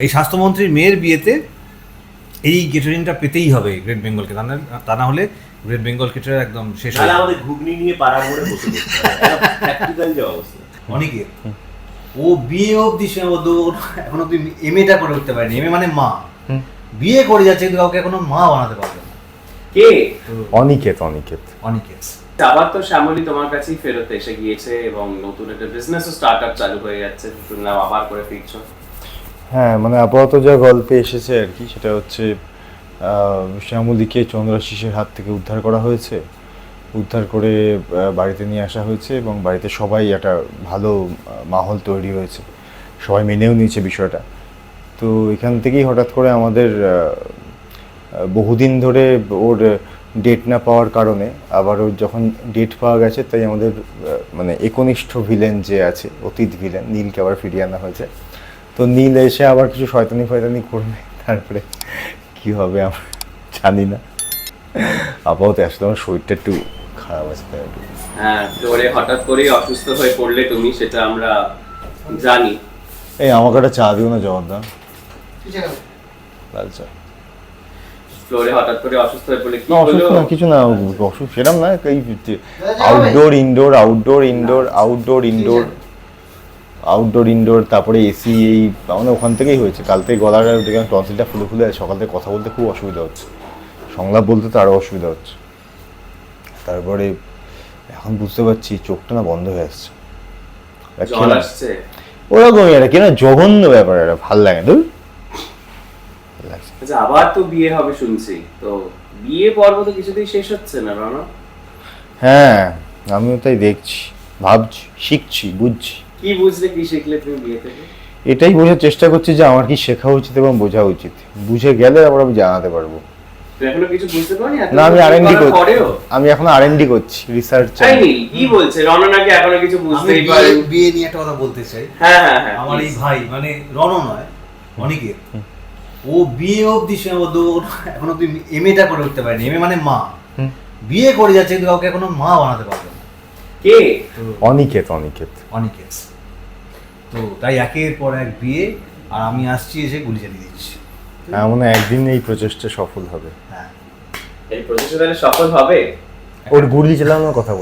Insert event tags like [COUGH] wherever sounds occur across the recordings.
এই স্বাস্থ্যমন্ত্রীর মেয়ের বিয়েতে এই গেটারিংটা পেতেই হবে গ্রেট বেঙ্গলকে তা না- তা না হলে গ্রেট বেঙ্গল কেটার একদম শেষ হয়ে যাবে। আমাদের ঘুগনি নিয়ে পাড়া মোড়ে বসে প্র্যাকটিক্যাল যে অবস্থা। অনেকে। ও বিয়ে অবধি সীমাবদ্ধ এখন অব্দি এমএটা করে উঠতে পারেনি। এমএ মানে মা। বিয়ে করে যাচ্ছে কিন্তু কাউকে এখনও মা বানাতে পারবে না। কে? অনিকেত অনিকেত। অনিকেত। আবার তো শ্যামলী তোমার কাছেই ফেরত এসে গিয়েছে এবং নতুন একটা বিজনেস স্টার্ট আপ চালু হয়ে যাচ্ছে। শুনলাম আবার করে ফিরছো। হ্যাঁ মানে আপাতত যা গল্পে এসেছে আর কি, সেটা হচ্ছে শ্যামলীকে চন্দ্রাশিসের হাত থেকে উদ্ধার করা হয়েছে। উদ্ধার করে বাড়িতে নিয়ে আসা হয়েছে এবং বাড়িতে সবাই একটা ভালো মাহল তৈরি হয়েছে। সবাই মেনেও নিয়েছে বিষয়টা। তো এখান থেকেই হঠাৎ করে আমাদের বহুদিন ধরে ওর ডেট না পাওয়ার কারণে আবার ওর যখন ডেট পাওয়া গেছে, তাই আমাদের মানে একনিষ্ঠ ভিলেন যে আছে, অতীত ভিলেন, নীলকে আবার ফিরিয়ে আনা হয়েছে। তো নীল এসে আবার কিছু শয়তানি ফয়তানি করবে। তারপরে কি হবে আমরা জানি না। আপাতত আসলে আমার শরীরটা একটু খারাপ আছে তাই একটু হ্যাঁ ফ্লোরে হঠাৎ করেই অসুস্থ হয়ে পড়লে তুমি সেটা আমরা জানি। এই আমাকে একটা চা দিও না জগদ্দান লাল চা। ফ্লোরে হঠাৎ করে অসুস্থ হয়ে পড়লে কি হলো? না কিছু না অসুখ সেরম না এই outdoor indoor outdoor indoor outdoor indoor outdoor indoor তারপরে এসি এই মানে ওখান থেকেই হয়েছে। কাল থেকে গলার দেখলাম টনসিলটা ফুলে ফুলে আছে সকাল থেকে কথা বলতে খুব অসুবিধা হচ্ছে। সংলাপ বলতে তো আরও অসুবিধা হচ্ছে। তারপরে এখন বুঝতে পারছি চোখটা না বন্ধ হয়ে আসছে। ওরকমই একটা কেন জঘন্য ব্যাপার এটা ভালো লাগে না আচ্ছা আবার তো বিয়ে হবে শুনছি। তো বিয়ে পর্ব তো কিছুতেই শেষ হচ্ছে না রণ হ্যাঁ আমিও তাই দেখছি ভাবছি শিখছি বুঝছি। কি বুঝলে কি শিখলে তুমি বিয়ে থেকে? এটাই বোঝার চেষ্টা করছি যে আমার কি শেখা উচিত এবং বোঝা উচিত। বুঝে গেলে আবার আমি জানাতে পারব। এখনও কিছু বুঝতে না আমি কিছু আর এন ডি করার করছি। আমি এখন আর এন ডি করছি রিসার্চ কি বলছে? রণ এখনও কিছু বুঝতেই বিয়ে বিয়ে নিয়ে একটা কথা বলতে চাই। হ্যাঁ হ্যাঁ হ্যাঁ। আমার এই ভাই মানে রণ নয় অনিকেত। ও বিয়ে অবধি সীমাবদ্ধ ওর এখন এমএটা করে উঠতে পারেনি। এমএ মানে মা। বিয়ে করে যাচ্ছে কিন্তু কাউকে এখনও মা বানাতে পারবে না। কে? অনিকেত অনিকেত। অনিকেত। তো তাই একের পর এক বিয়ে আর আমি আসছি এসে গুলি চালিয়ে দিচ্ছি। আমার মনে একদিন এই প্রচেষ্টা সফল হবে। হ্যাঁ। এই প্রচেষ্টা তাহলে সফল হবে? ওর গুলি চালানোর কথা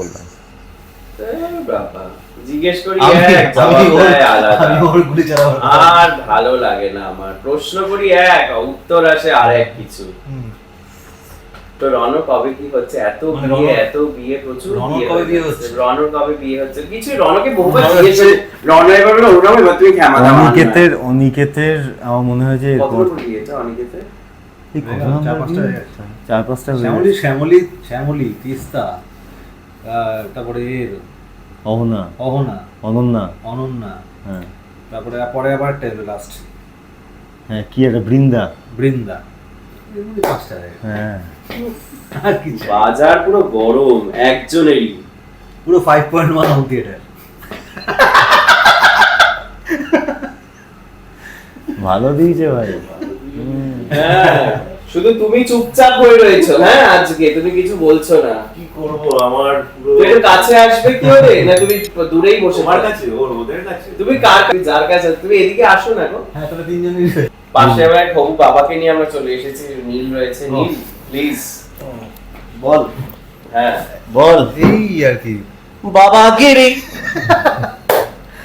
বাবা, জিজ্ঞেস করি আমি এক আমি ওর- আলাদা। গুলি চালাবার আর ভালো লাগে না আমার। প্রশ্ন করি এক উত্তর আসে আর এক কিছু। তো রণ কবে কি হচ্ছে? এত মানে বিয়ে এত বিয়ে প্রচুর কবে বিয়ে। হচ্ছে? কবে বিয়ে হচ্ছে? কিছু রণকে বহুবার জিজ্ঞেস হচ্ছে- করে রণ বলে তুমি ক্ষমা দাও অনিকেতের অনিকেতের আমার মনে হয় যে কত চার পাঁচটা বিয়ে? গেছে। চার পাঁচটা শ্যামলি শ্যামলি শ্যামলি তিস্তা আহ, তারপরে এর। অহনা। অহনা। অনন্যা। অনন্যা। হ্যাঁ। তারপরে পরে আবার লাস্ট হ্যাঁ কি একটা বৃন্দা। বৃন্দা। হয়ে। গেছে। হ্যাঁ আর কি বাজার পুরো গরম একজনেরই। পুরো five point one home theatre ভালো দিয়েছে ভাই। হ্যাঁ। শুধু তুমি চুপচাপ হয়ে রয়েছো হ্যাঁ আজকে তুমি কিছু বলছো না। কি করব আমার পুরো তুমি কাছে আসবে কি হবে না তুমি দূরেই বসে থাকো? কাছে ওর ওদের কাছে। তুমি কার যার কাছে? তুমি এদিকে আসো না গো। হ্যাঁ তাহলে তিনজনই পাশে আমার এক হবু বাবাকে নিয়ে আমরা চলে এসেছি নীল রয়েছে নীল প্লিজ। বল। হ্যাঁ। বল। এই আর কি। বাবাগিরি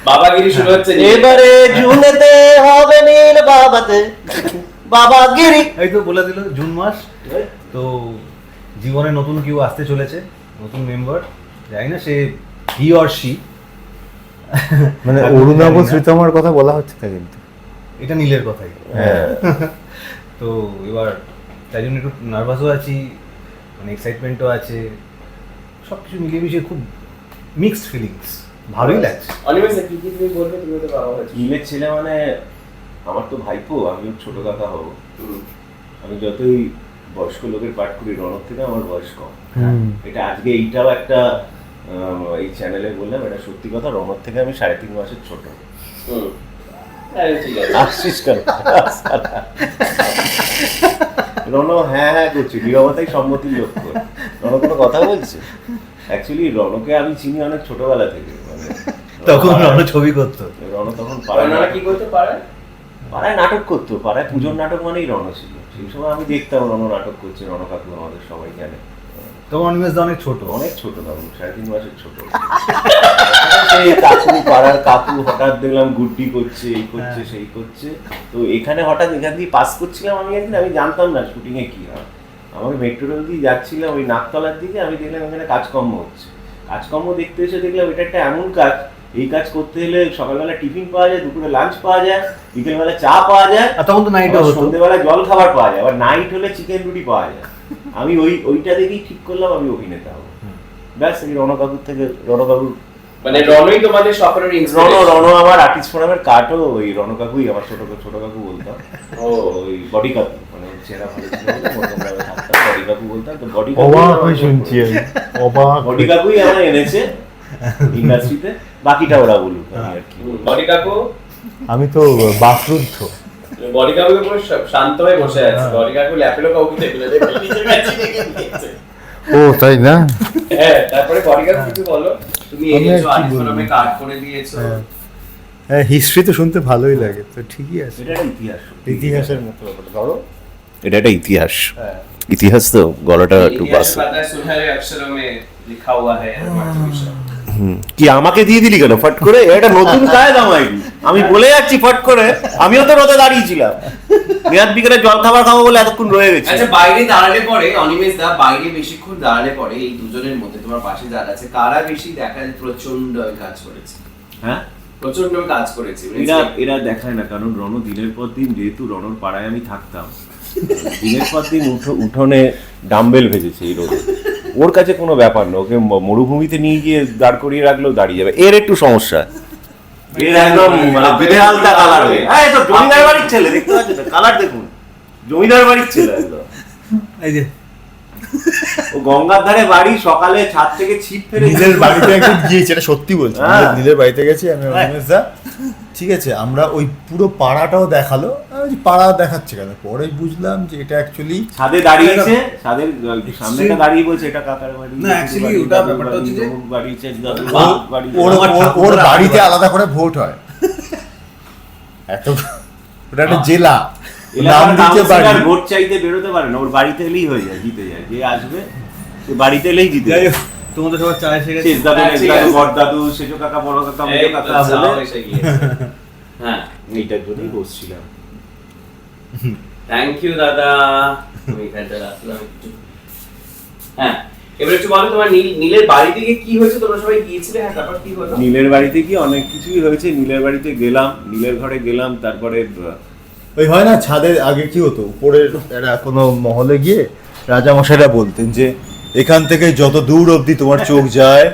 বাবাগিরি শুরু হচ্ছে এবারে জুনেতে হবে নীল বাবাতে। বাবাগিরি এই তো বলে দিল জুন মাস তো জীবনে নতুন কেউ আসতে চলেছে নতুন মেম্বার জানি না সে হি অর শি মানে অরুণাভ শ্রীতমার কথা বলা হচ্ছে না কিন্তু। এটা নীলের কথাই। হ্যাঁ। [LAUGHS] তো এবার তাই জন্য একটু নার্ভাসও আছি মানে এক্সাইটমেন্টও আছে সব কিছু মিলিয়ে মিশিয়ে খুব মিক্সড ফিলিংস ভালোই লাগছে। অনিমেষ কি কি তুমি বলবে? তুমি তো বাবা ছেলে মানে আমার তো ভাইপো আমি ছোট কাকা হব। আমি যতই বয়স্ক লোকের পাঠ করি রণর থেকে আমার বয়স কম। এটা আজকে এইটাও একটা এই চ্যানেলে বললাম এটা সত্যি কথা রণর থেকে আমি সাড়ে তিন মাসের ছোট। আসছিস কেন রণ হ্যাঁ হ্যাঁ করছে। নিরবতাই সম্মতির লক্ষ্য রণ কোনো কথা বলছে? অ্যাকচুয়ালি রণকে আমি চিনি অনেক ছোটবেলা থেকে। মানে তখন রণ ছবি করতো। রণ তখন পারে না কি করতে পারেন পাড়ায় নাটক করতো পাড়ায় পুজোর নাটক মানেই রণ ছিল। সেই সময় আমি দেখতাম রণ নাটক করছে রণ কাকু আমাদের সবাই জানে। তোমার অনিমেষ অনেক ছোট। অনেক ছোট তখন সাড়ে তিন মাসের ছোট। সেই কাকু পাড়ার কাকু হঠাৎ দেখলাম গুড্ডি করছে এই করছে হ্যাঁ। সেই করছে। তো এখানে হঠাৎ এখান দিয়ে পাস করছিলাম আমি একদিন আমি জানতাম না শুটিং এ কি হয়। আমাকে মেট্রো রেল দিয়ে যাচ্ছিলাম ওই নাকতলার দিকে আমি দেখলাম এখানে কাজকর্ম হচ্ছে। কাজকর্ম দেখতে এসে দেখলাম এটা একটা এমন কাজ এই কাজ করতে হলে সকালবেলা টিফিন পাওয়া যায় দুপুরে লাঞ্চ পাওয়া যায় বিকেলবেলা চা পাওয়া যায় আর তখন তো হতো। সন্ধ্যেবেলা জল খাবার পাওয়া যায় আবার নাইট হলে চিকেন রুটি পাওয়া যায়। আমি ওই ওইটা দেখেই ঠিক করলাম আমি অভিনেতা হব। ব্যাস এই রণকাকুর থেকে রণকাকুর মানে রনই তোমাদের সকলের রণ রণ আমার আর্টিস্ট ফোরামের কাটও ওই রণকাকুই আমার ছোট ছোট কাকু বলতাম। ও। ওই বডি কাকু মানে চেনা ভালো ছিল বডি কাকু বলতাম তো বডি অবাক হয়ে শুনছি আমি। অবাক বডি কাকুই আমার এনেছে। ইন্ডাস্ট্রিতে বাকিটা ওরা বলুক আমি আর কি বলবো। বডি কাকু আমি তো বাকরুদ্ধ বডি কাকু পুরো শা- শান্ত হয়ে বসে আছে বডি কাকু ল্যাপেলো কাউকে টেবিলে রেখে নিজের কাছে রেখে দিয়েছে। ও [LAUGHS] তাই না হ্যাঁ তারপরে বডি কাকু কিছু বলো তুমি আমি আর এনেছো কি আলিফ বলবো? ফোরামে কার্ড করে দিয়েছো হ্যাঁ হিস্ট্রি তো শুনতে ভালোই লাগে তো ঠিকই আছে এটা একটা ইতিহাস ইতিহাসের মতো ব্যাপার ধরো এটা একটা ইতিহাস হ্যাঁ ইতিহাস তো গলাটা একটু ইতিহাস বাস পাতা সুনহরে অক্ষরোं में लिखा हुआ है কি আমাকে দিয়ে দিলি কেন? ফট করে? এটা নতুন কায়দা মাইরি আমি বলে যাচ্ছি ফট করে। আমিও তো রোদে দাঁড়িয়েছিলাম। মেয়াদ বিকেলে জল খাবার খাব বলে এতক্ষণ রয়ে গেছি। আচ্ছা বাইরে দাঁড়ালে পরে অনিমেষ দা বাইরে বেশিক্ষণ দাঁড়ালে পরে এই দুজনের মধ্যে তোমার পাশে যারা আছে কারা বেশি দেখা যায়? প্রচণ্ড কাজ করেছে। হ্যাঁ? প্রচণ্ড কাজ করেছে এরা এরা দেখায় না কারণ রণ দিনের পর দিন যেহেতু রণর পাড়ায় আমি থাকতাম দিনের পর দিন উঠো- উঠোনে ডাম্বেল ভেজেছে এই রোদে। ওর কাছে কোনো ব্যাপার না ওকে মরুভূমিতে নিয়ে গিয়ে দাঁড় করিয়ে রাখলেও দাঁড়িয়ে যাবে। এর একটু সমস্যা। এর একদম মানে কালার হয়ে এই তো জমিদার বাড়ির ছেলে দেখতে পাচ্ছেন কালার দেখুন। জমিদার বাড়ির ছেলে একদম। এই যে। ও গঙ্গার ধারে বাড়ি সকালে ছাদ থেকে ছিপ ফেলে নিজের বাড়িতে একদিন গিয়েছি এটা সত্যি বলছি। হ্যাঁ। নিজের- বাড়িতে গেছি আমি দা ঠিক আছে আমরা ওই পুরো পাড়াটাও দেখাল। বলছি, পাড়া দেখাচ্ছে কেন? পরে বুঝলাম যে এটা অ্যাকচুয়ালি ছাদে দাঁড়িয়েছে ছাদের সামনেটা দাঁড়িয়ে বলছে এটা কাকার বাড়ি না, বাড়ি, ওটা ব্যাপারটা হচ্ছে যে- অমুক বাড়ি চেক দাদুর বাহ, বাড়ি ওর বাড়িতে আলাদা করে ভোট হয়। এত ওটা একটা জেলা। নাম দিচ্ছে বাড়ি ভোট চাইতে বেরোতে পারে না ওর বাড়িতে এলেই হয়ে যায় জিতে যায় যে আসবে সে বাড়িতে এলেই জিতে যায়। হোক তোমাদের সবার চা এসে গেছে। দাদু দাদু। বড় দাদু সেজো কাকা বড় কাকা মেজো কাকা হ্যাঁ এইটার জন্যই বসছিলাম। থ্যাংক ইউ দাদা। আমি এখানটা রাখলাম একটু। হ্যাঁ এবার একটু বলো তোমার নীল নীলের বাড়ি থেকে কি হয়েছে? তোমরা সবাই গিয়েছিলে? হ্যাঁ তারপর কি হলো? নীলের বাড়িতে কি অনেক কিছুই হয়েছে। নীলের বাড়িতে গেলাম নীলের ঘরে গেলাম তারপরে ওই হয় না ছাদের আগে কি হতো? উপরের একটা কোনো মহলে গিয়ে রাজামশাইরা বলতেন যে এখান থেকে যত দূর অবধি তোমার চোখ যায়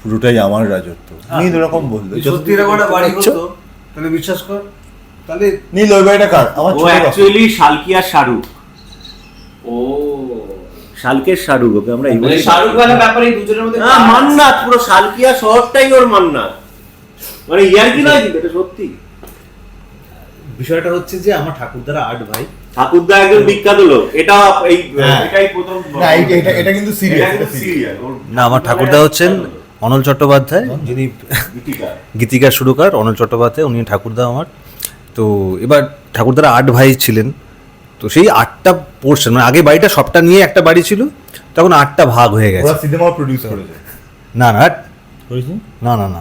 পুরোটাই আমার রাজত্ব। নীল এরকম বলতো সত্যি এরকম একটা বাড়ি হতো? তাহলে বিশ্বাস কর তাহলে নীল ওই বাড়িটা কার? আমার ও। অ্যাকচুয়ালি শালকিয়া শাহরুখ। ও। শালকের শাহরুখ ওকে আমরা এই মানে শাহরুখ ব্যাপারে এই দুজনের মধ্যে হ্যাঁ মান্নাত পুরো শালকিয়া শহরটাই ওর মান্নাত। মানে ইয়ার কি নয় কিন্তু এটা সত্যি। বিষয়টা হচ্ছে যে আমার ঠাকুরদারা আট ভাই। ঠাকুরদা একজন বিখ্যাত লোক এটা এই হ্যাঁ। এটাই প্রথম না এটা এটা- কিন্তু সিরিয়াস না আমার ঠাকুরদা হচ্ছেন অনল চট্টোপাধ্যায়। যিনি গীতিকার। গীতিকার সুরকার অনল চট্টোপাধ্যায় উনি ঠাকুরদা আমার। তো এবার ঠাকুরদারা আট ভাই ছিলেন তো সেই আটটা পোর্শন মানে আগে বাড়িটা সবটা নিয়ে একটা বাড়ি ছিল তখন আটটা ভাগ হয়ে গেছে। সিনেমা প্রডিউস করেছে। না না। না না না।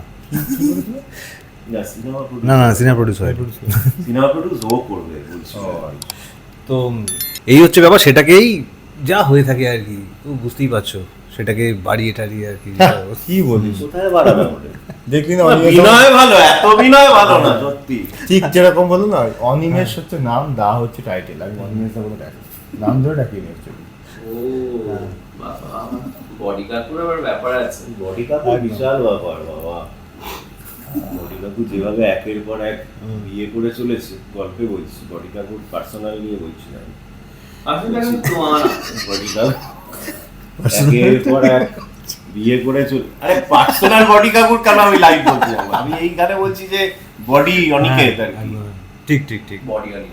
না, না না সিনেমা প্রডিউস হয় produce ও করবে, তো এই হচ্ছে ব্যাপার সেটাকেই যা হয়ে থাকে আর কি তো বুঝতেই পারছ। সেটাকে বাড়িয়ে টাড়িয়ে আর কি। [LAUGHS] কি বলিস? কোথায় বাড়াবে দেখলি না না, অনিমেষ বিনয় ভালো এত বিনয় ভালো না সত্যি। ঠিক যেরকম বলো না অনিমেষ হচ্ছে নাম দা হচ্ছে টাইটেল আমি অনিমেষ দা বলে ডাকি। নাম ধরে ডাকি অ্যাকচুয়ালি ও বাবা বডি কাকুর আবার ব্যাপার আছে। বডি কাকু বিশাল ব্যাপার বাবা। বডি কাকু যেভাবে একের পর এক বিয়ে করে চলেছে গল্পে বলছি বডি কাকুর পার্সোনাল নিয়ে বলছি না আমি। আসলে বডি কাকু একের পর এক বিয়ে করে চল আরে পার্সোনাল বডি কেন আমি লাইভ বলছি আমি এই গানে বলছি যে বডি অনিকেত আর কি। ঠিক ঠিক ঠিক। বডি অনেক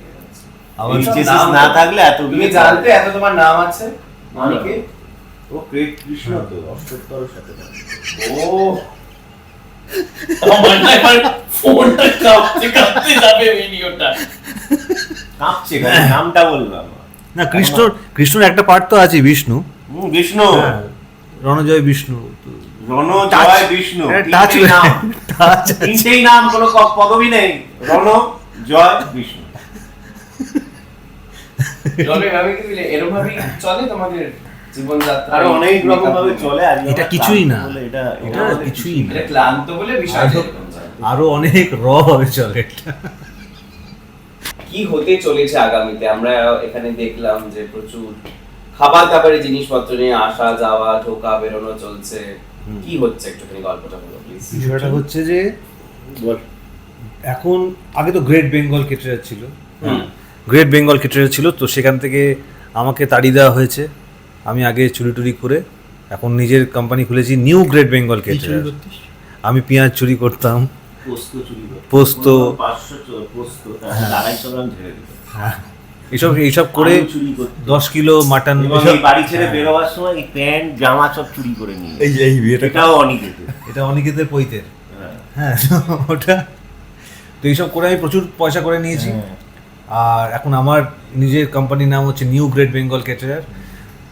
আমার না থাকলে এত তুমি বিয়ে জানতে এত তোমার নাম আছে? অনেকে ও ক্রেট কৃষ্ণ তো অষ্টোত্তর সাথে ও। আমার না এবার ফোনটা কাঁপতে কাঁপতে যাবে ভিডিওটা কাঁপছে নামটা বললাম। না কৃষ্ণ কৃষ্ণর একটা পার্ট তো আছে বিষ্ণু। বিষ্ণু। হ্যাঁ, রণজয় বিষ্ণু। তো- রণ Touch- জয় বিষ্ণু হ্যাঁ, তিনটেই [LAUGHS] নাম কোনো পদবি নেই। রণ জয় বিষ্ণু। রবে ভাবে কি বলে? এরকম ভাবে চলে তোমাদের জীবনযাত্রা। আরও অনেক রকম ভাবে চলে এটা কিছুই না। এটা এটা কিছুই না। ক্লান্ত বলে বিষয় আরো- এরকম চলে। আরও অনেক র ভাবে চলে এটা। কি হতে চলেছে আগামীতে? আমরা এখানে দেখলাম যে প্রচুর খাবার দাবারের জিনিসপত্র নিয়ে আসা যাওয়া ঢোকা বেরোনো চলছে। কি হচ্ছে একটুখানি গল্পটা বলো প্লিজ বিষয়টা হচ্ছে যে এখন আগে তো গ্রেট বেঙ্গল কেটারার ছিল। হুম। গ্রেট বেঙ্গল কেটারার ছিল তো সেখান থেকে আমাকে তাড়ি দেওয়া হয়েছে। আমি আগে চুরি টুরি করে এখন নিজের কোম্পানি খুলেছি নিউ গ্রেট বেঙ্গল কেটারার আমি পেঁয়াজ চুরি করতাম। পোস্ত। পোস্ত। এইসব এইসব করে চুরি করতো। দশ কিলো মাটন এবং এই বাড়ি ছেড়ে বেরোবার সময় এই প্যান্ট জামা সব চুরি করে নিয়ে এই যে এই বিয়েটা এটাও অনিকেতে এটা অনিকেতের পৈতের। হ্যাঁ। হ্যাঁ [LAUGHS] ওটা তো এইসব করে আমি প্রচুর পয়সা করে নিয়েছি। আর এখন আমার নিজের কোম্পানির নাম হচ্ছে নিউ গ্রেট বেঙ্গল ক্যাটারার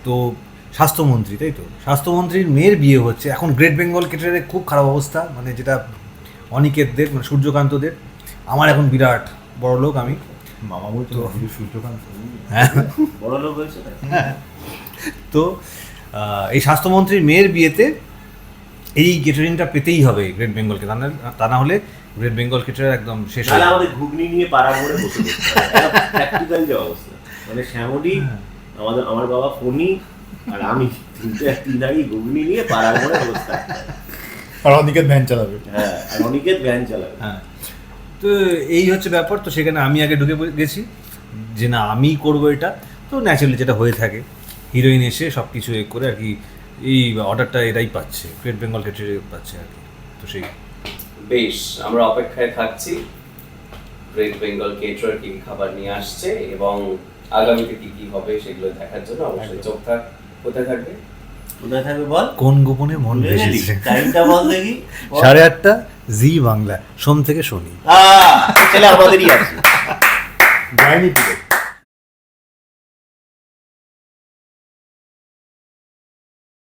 তো স্বাস্থ্যমন্ত্রী তাই তো? স্বাস্থ্যমন্ত্রীর মেয়ের বিয়ে হচ্ছে। এখন গ্রেট বেঙ্গল ক্যাটারারের খুব খারাপ অবস্থা। মানে যেটা অনিকেতদের মানে সূর্যকান্তদের। আমার এখন বিরাট বড় লোক আমি। মামা বলতো সূর্যকান্ত হ্যাঁ। বড় লোক হয়েছে তো এই স্বাস্থ্যমন্ত্রীর মেয়ের বিয়েতে এই কেটারিংটা পেতেই হবে গ্রেট বেঙ্গলকে। তা না- তা না হলে গ্রেট বেঙ্গল কেটার একদম শেষ হয়ে তাহলে আমাদের ঘুগনি নিয়ে পাড়া মোড়ে বসে প্র্যাকটিক্যাল যে অবস্থা। মানে শ্যামলি আমাদের আমার বাবা ফণি আর আমি। তিনটে তিনারি ঘুগনি নিয়ে পাড়া মোড়ে অবস্থা আর অনেকে ভ্যান চালাবে। হ্যাঁ আর অনিকেত ভ্যান চালাবে। হ্যাঁ। তো এই হচ্ছে ব্যাপার। তো সেখানে আমি আগে ঢুকে গেছি যে না আমি করব এটা। তো ন্যাচারালি যেটা হয়ে থাকে হিরোইন এসে সব কিছু এ করে আর কি এই অর্ডারটা এরাই পাচ্ছে গ্রেট বেঙ্গল কেটারে পাচ্ছে আর কি। তো সেই। বেশ আমরা অপেক্ষায় থাকছি। গ্রেট বেঙ্গল কেটার কি খাবার নিয়ে আসছে এবং আগামীতে কি কি হবে সেগুলো দেখার জন্য অবশ্যই চোখ থাক কোথায় থাকবে? কোথায় থাকবে বল? কোন গোপনে মন টাইমটা বল দেখি। সাড়ে আটটা? জি বাংলা সোম থেকে শনি। ছেলে আমাদেরই আছে। যায়নি